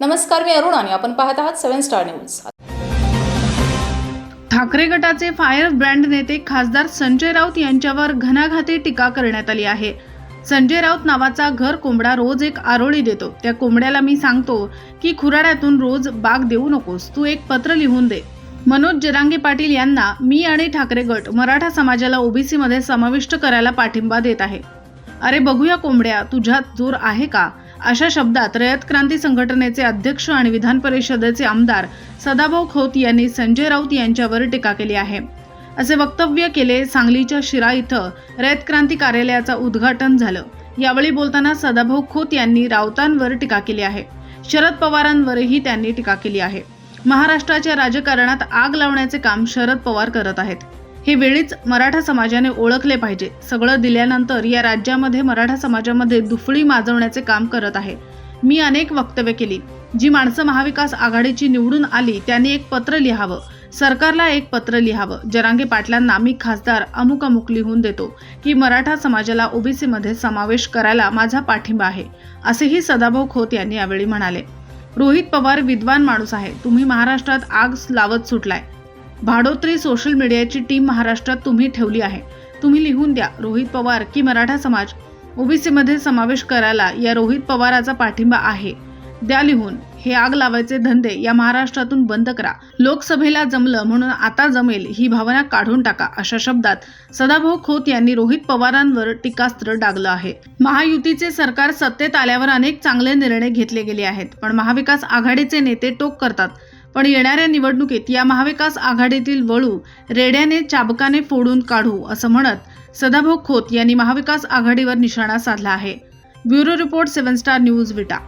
नमस्कार मी अरुण आणि आपण पाहत आहात सेव्हन स्टार न्यूज. ठाकरे गटाचे फायर ब्रँड नेते खासदार संजय राऊत यांच्यावर घणाघाती टीका करण्यात आली आहे. संजय राऊत नावाचा घर कोंबडा रोज एक आरोळी देतो. त्या कोंबड्याला मी सांगतो की खुराड्यातून रोज बाग देऊ नकोस तू एक पत्र लिहून दे. मनोज जरांगे पाटील यांना मी आणि ठाकरे गट मराठा समाजाला ओबीसीमध्ये समाविष्ट करायला पाठिंबा देत आहे. अरे बघूया कोंबड्या तुझ्यात जोर आहे का? अशा शब्दात रयत क्रांती संघटनेचे अध्यक्ष आणि विधान परिषदेचे आमदार सदाभाऊ खोत यांनी संजय राऊत यांच्यावर टीका केली आहे. असे वक्तव्य केले सांगलीच्या शिरा इथं रयत क्रांती कार्यालयाचं उद्घाटन झालं. यावेळी बोलताना सदाभाऊ खोत यांनी राऊतांवर टीका केली आहे. शरद पवारांवरही त्यांनी टीका केली आहे. महाराष्ट्राच्या राजकारणात आग लावण्याचे काम शरद पवार करत आहेत. हे वेळीच मराठा समाजाने ओळखले पाहिजे. सगळं दिल्यानंतर या राज्यामध्ये मराठा समाजामध्ये दुफळी माजवण्याचे काम करत आहे. मी अनेक वक्तव्य केली. जी माणसं महाविकास आघाडीची निवडून आली त्यांनी एक पत्र लिहावं. सरकारला एक पत्र लिहावं. जरांगे पाटलांना मी खासदार अमुक अमुक लिहून देतो की मराठा समाजाला ओबीसीमध्ये समावेश करायला माझा पाठिंबा आहे असेही सदाभाऊ खोत यांनी यावेळी म्हणाले. रोहित पवार विद्वान माणूस आहे. तुम्ही महाराष्ट्रात आग लावत सुटलाय. भाडोत्री सोशल मीडियाची टीम महाराष्ट्रात तुम्ही ठेवली आहे. तुम्ही लिहून द्या रोहित पवार की मराठा समाज. ओबीसीमध्ये समावेश करायला या रोहित पवाराचा पाठिंबा आहे. द्या लिहून हे आग लावायचे धंदे या महाराष्ट्रातून बंद करा. लोकसभेला जमलं म्हणून आता जमेल ही भावना काढून टाका अशा शब्दात सदाभाऊ खोत यांनी रोहित पवारांवर टीकास्त्र डागलं आहे. महायुतीचे सरकार सत्तेत आल्यावर अनेक चांगले निर्णय घेतले गेले आहेत पण महाविकास आघाडीचे नेते टोक करतात. पण येणाऱ्या निवडणुकीत या महाविकास आघाडीतील वळू रेड्याने चाबकाने फोडून काढू असं म्हणत सदाभाऊ खोत यांनी महाविकास आघाडीवर निशाणा साधला आहे. Bureau report seven star news Vita.